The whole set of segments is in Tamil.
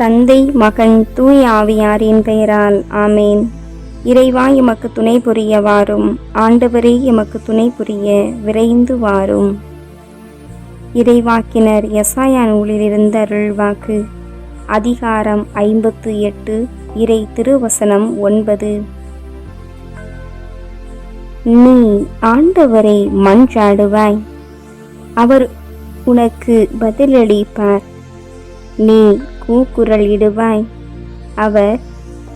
தந்தை மகன் தூய் ஆவியாரின் பெயரால் ஆமேன். இறைவா எமக்கு துணை புரிய வாரும் ஆண்டவரே எமக்கு துணை புரிய விரைந்து வாரும். இறைவாக்கினர் எசாயா நூலிலிருந்து அருள்வாக்கு. அதிகாரம் ஐம்பத்து எட்டு இறை திருவசனம் ஒன்பது. நீ ஆண்டவரை மன்றாடுவாய். அவர் உனக்கு பதிலளிப்பார். நீ கூக்குரலிடுவாய் அவர்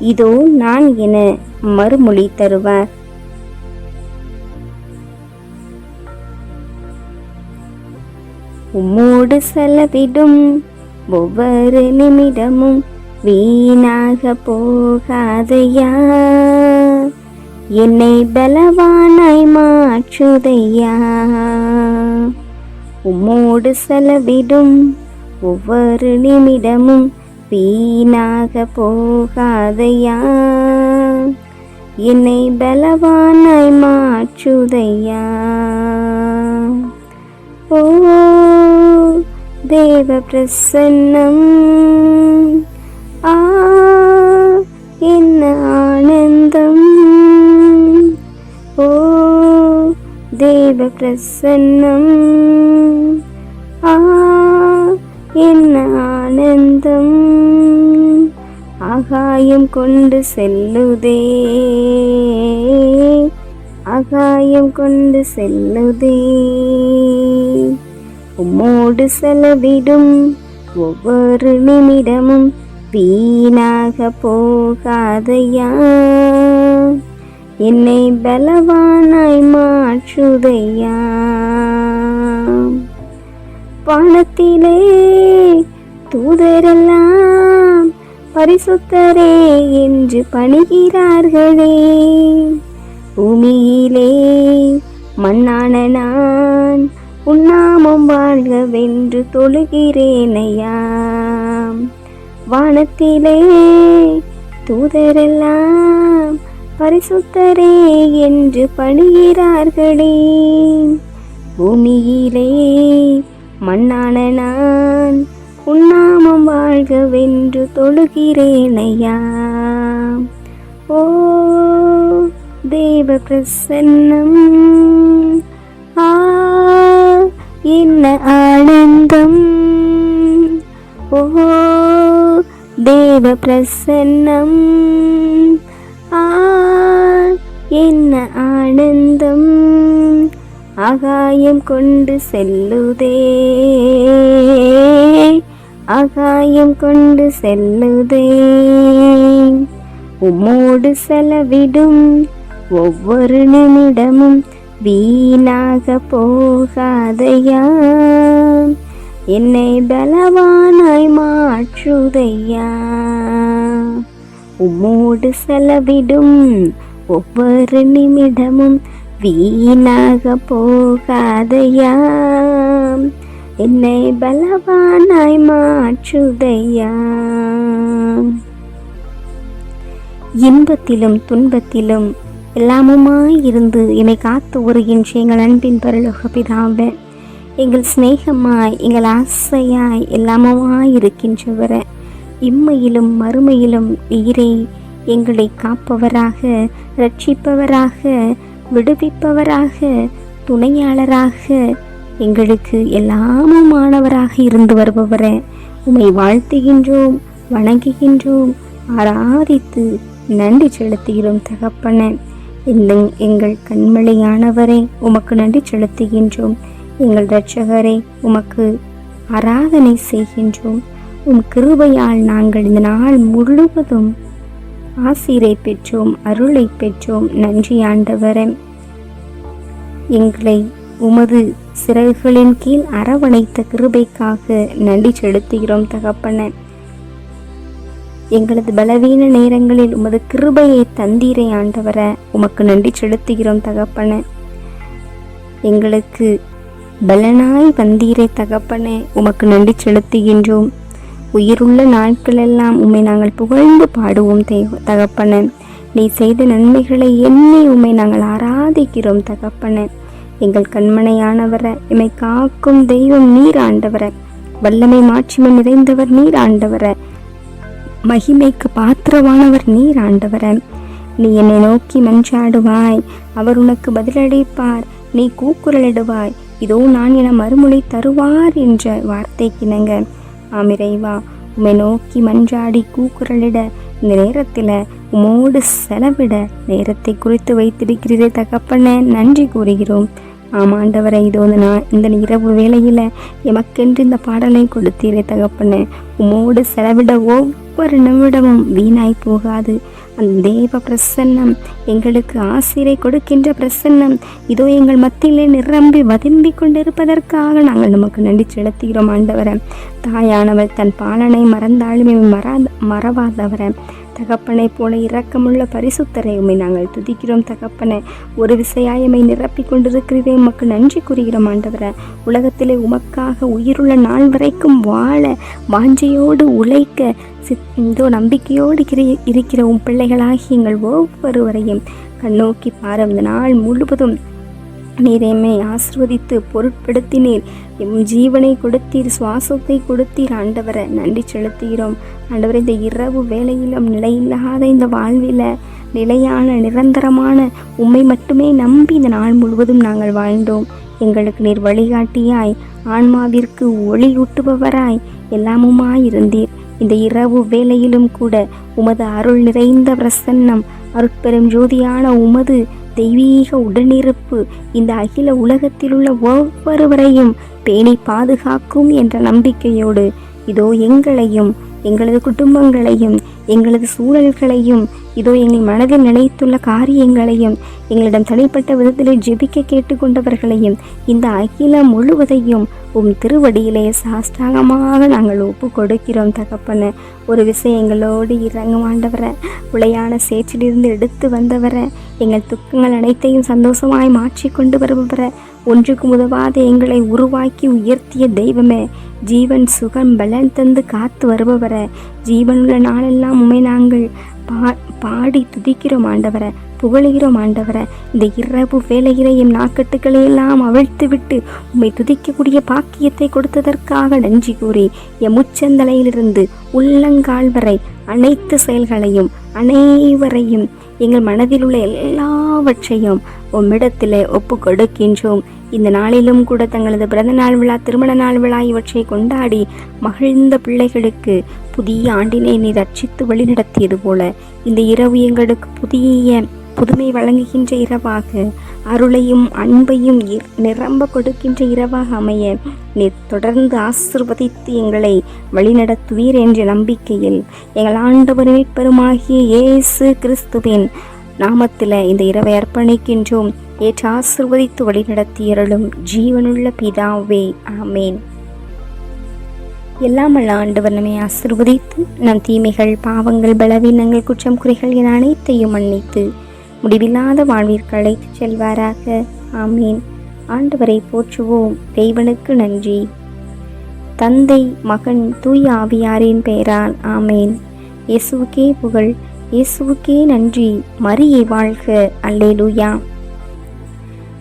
இதோ நான் என மறுமொழி தருவார். உம்மோடு செலவிடும் ஒவ்வொரு நிமிடமும் வீணாக போகாதையா? என்னை பலவானாய் மாற்றுதையா? உம்மோடு செலவிடும் ஒவ்வொரு நிமிடமும் வீணாக போகாதையா? என்னை பலவானாய் மாற்றுதையா? ஓ தேவ பிரசன்னம். ஆ என்ன ஆனந்தம். ஓ தேவ பிரசன்னம். ஆ என்ன ஆனந்தம் ஆகாயம் கொண்டு செல்லுதே. ஆகாயம் கொண்டு செல்லுதே. உம்மோடு செலவிடும் ஒவ்வொரு நிமிடமும் வீணாக போகாதையா? என்னை பலவானாய் மாற்றுதையா? வானத்திலே பரிசுத்தரே என்று பணிகிறார்களே. பூமியிலே மண்ணான நான் உன்னாமம் வாழ்கவென்று தொழுகிறேனையா. வானத்திலே தூதரெல்லாம் பரிசுத்தரே என்று பணிகிறார்களே. பூமியிலே மண்ணான நான் உன்னாமம் வாழ்கவென்று தொழுகிறேனையா. ஓ தேவ பிரசன்னம். ஆ என்ன ஆனந்தம். ஓ தேவ பிரசன்னம். ஆ என்ன ஆனந்தம். ஆகாயம் கொண்டு செல்லுதே. ஆகாயம் கொண்டு செல்லுதே. உம்மோடு செலவிடும் ஒவ்வொரு நிமிடமும் வீணாக போகாதையா? என்னை பலவானாய் மாற்றுதையா? உம்மோடு செலவிடும் ஒவ்வொரு நிமிடமும் வீணாக போகாதையா? என்னை பலவானாய் மாற்றுதையா? இன்பத்திலும் துன்பத்திலும் எல்லாமுமாய் இருந்து என்னை காத்து வருகின்ற எங்கள் அன்பின் பரலோக பிதாவே எங்கள் சிநேகமாய் எங்கள் ஆசையாய் எல்லாமுமாய் இருக்கின்றவர இம்மையிலும் மறுமையிலும் உயிரை எங்களை காப்பவராக ரட்சிப்பவராக விடுவிப்பவராக துணையாளராக எங்களுக்கு எல்லாமுமானவராக இருந்து வருபவரே உம்மை வாழ்த்துகின்றோம் வணங்குகின்றோம் ஆராதித்து நன்றி செலுத்துகிறோம் தகப்பன. எங்கள் எங்கள் கண்மலையானவரே உமக்கு நன்றி செலுத்துகின்றோம். எங்கள் இரட்சகரை உமக்கு ஆராதனை செய்கின்றோம். உம் கிருபையால் நாங்கள் இந்த நாள் முழுவதும் ஆசிரை பெற்றோம் அருளை பெற்றோம். நன்றி ஆண்டவரே. எங்களை உமது சிறகுகளின் கீழ் அரவணைத்த கிருபைக்காக நன்றி செலுத்துகிறோம் தகப்பன. எங்களது பலவீன நேரங்களில் உமது கிருபையை தந்தீரை ஆண்டவர. உமக்கு நன்றி செலுத்துகிறோம் தகப்பன. எங்களுக்கு பலனாய் வந்தீரை தகப்பன. உமக்கு நன்றி செலுத்துகின்றோம். உயிருள்ள நாட்களெல்லாம் உம்மை நாங்கள் புகழ்ந்து பாடுவோம் தகப்பன. நீ செய்த நன்மைகளை எண்ணி உம்மை நாங்கள் ஆராதிக்கிறோம் தகப்பன. எங்கள் கண்மனையானவர எம்மை காக்கும் தெய்வம் நீர் ஆண்டவர வல்லமை மாட்சிமை நிறைந்தவர் நீர் ஆண்டவர மகிமைக்கு பாத்திரவானவர் நீர் ஆண்டவர நீ என்னை நோக்கி மஞ்சாடுவாய் அவர் உனக்கு பதிலளிப்பார் நீ கூக்குரலிடுவாய். இதோ நான் என மறுமொழி தருவார் என்ற வார்த்தைக்கிணங்க ஆமிரைவா உம்மை நோக்கி மன்றாடி கூக்குரலிட இந்த நேரத்தில் உமோடு செலவிட நேரத்தை குறித்து வைத்திருக்கிறதே தகப்பன நன்றி கூறுகிறோம். ஆமாண்டவரை இதோ வந்து நான் இந்த இரவு வேளையில் எமக்கென்று இந்த பாடலை கொடுத்தீரே தகப்பனே. உமோடு செலவிட ஒவ்வொரு நிமிடமும் வீணாய் போகாது. அந்த தேவ பிரசன்னம் எங்களுக்கு ஆசிரை கொடுக்கின்ற பிரசன்னம் இதோ எங்கள் மத்தியிலே நிரம்பி வதம்பி கொண்டிருப்பதற்காக நாங்கள் நமக்கு நன்றி செலுத்துகிறோம் ஆண்டவரை. தாயானவர் தன் பாலனை மறந்தாலுமே மறா மறவாதவரை. தகப்பனை போல இரக்கமுள்ள பரிசுத்தரை உமை நாங்கள் துதிக்கிறோம் தகப்பனை. ஒரு விசையாயமை நிரப்பி கொண்டிருக்கிறதே உமக்கு நன்றி கூறுகிறோம் ஆண்டவரை. உலகத்திலே உமக்காக உயிருள்ள நாள் வரைக்கும் வாழ வாஞ்சையோடு உழைக்க இதோ நம்பிக்கையோடு இருக்கிற உன் பிள்ளைகளாகி எங்கள் ஒவ்வொருவரையும் கண்ணோக்கி பாரு இந்த நாள் முழுவதும் நீர் என்னை ஆசிர்வதித்து பொருட்படுத்தினீர். எம் ஜீவனை கொடுத்தீர் சுவாசத்தை கொடுத்தீர். ஆண்டவரை நன்றி செலுத்துகிறோம். ஆண்டவரை இந்த இரவு வேலையிலும் நிலையில்லாத இந்த வாழ்வில் நிலையான நிரந்தரமான உண்மை மட்டுமே நம்பி இந்த நாள் முழுவதும் நாங்கள் வாழ்ந்தோம். எங்களுக்கு நீர் வழிகாட்டியாய் ஆன்மாவிற்கு ஒளியூட்டுபவராய் எல்லாமுமாய் இருந்தீர் இந்த இரவு வேலையிலும் கூட உமது அருள் நிறைந்த பிரசன்னம் அருட்பெரும் ஜோதியான உமது தெய்வீக உடனிருப்பு இந்த அகில உலகத்தில் உள்ள ஒவ்வொருவரையும் பேணி பாதுகாக்கும் என்ற நம்பிக்கையோடு இதோ எங்களையும் எங்களது குடும்பங்களையும் எங்களது சூழல்களையும் இதோ எங்கள் மனதில் நினைத்துள்ள காரியங்களையும் எங்களிடம் தனிப்பட்ட விதத்தில் ஜெபிக்க கேட்டுக்கொண்டவர்களையும் இந்த அகிலம் முழுவதையும் உம் திருவடியிலே சாஸ்தாகமாக நாங்கள் ஒப்பு கொடுக்கிறோம் தகப்பன. ஒரு விஷயங்களோடு எங்களோடு இறங்க மாண்டவரை உளையான சேற்றிலிருந்து எடுத்து வந்தவரை. எங்கள் துக்கங்கள் அனைத்தையும் சந்தோஷமாய் மாற்றி கொண்டு வருபவரை. ஒன்றுக்கு உதவாத எங்களை உருவாக்கி உயர்த்திய தெய்வமே. ஜீவன் சுகம் பலன் தந்து காத்து வருபவரை. ஜீவனுள்ள நாளெல்லாம் உமை நாங்கள் பா பாடி துதிக்கிறோம் ஆண்டவரை புகழுகிறோம் ஆண்டவரை. இந்த இரவு வேலையில எம் நாக்கட்டுகளையெல்லாம் அவிழ்த்து விட்டு உம்மை துதிக்கக்கூடிய பாக்கியத்தை கொடுத்ததற்காக நன்றி கூறி எம் உச்சந்தலையிலிருந்து உள்ளங்கால் வரை அனைத்து செயல்களையும் அனைவரையும் எங்கள் மனதில் உள்ள எல்லாவற்றையும் உம்மிடத்தில் ஒப்பு கொடுக்கின்றோம் இந்த நாளிலும் கூட தங்களது பிறந்த நாள் விழா திருமண நாள் விழா இவற்றை கொண்டாடி மகிழ்ந்த பிள்ளைகளுக்கு புதிய ஆண்டினை நீ ரட்சித்து வழிநடத்தியது போல இந்த இரவு எங்களுக்கு புதிய புதுமை வழங்குகின்ற இரவாக அருளையும் அன்பையும் நிரம்ப கொடுக்கின்ற இரவாக அமைய நீ தொடர்ந்து ஆசிர்வதித்து எங்களை வழிநடத்துவீர் என்ற நம்பிக்கையில் எங்கள் ஆண்டவர் மீட்பெருமாகிய இயேசு கிறிஸ்துவின் நாமத்தில் இந்த இரவை அர்ப்பணிக்கின்றோம். ஏற்று ஆசிர்வதித்து வழிநடத்தியருளும் ஜீவனுள்ள பிதாவே ஆமேன். எல்லாமல்ல ஆண்டவர் நம்மை ஆசிர்வதித்து நம் தீமைகள் பாவங்கள் பலவீனங்கள் குற்றம் குறைகள் என அனைத்தையும் மன்னித்து முடிவில்லாத வாழ்விற்கு அழைத்து செல்வாராக ஆமீன். ஆண்டவரை போற்றுவோம். தெய்வனுக்கு நன்றி. தந்தை மகன் தூய் ஆவியாரின் பெயரால் ஆமேன். இயேசுவுக்கே புகழ் இயேசுவுக்கே நன்றி. மரியை வாழ்க. அல்லேலூயா.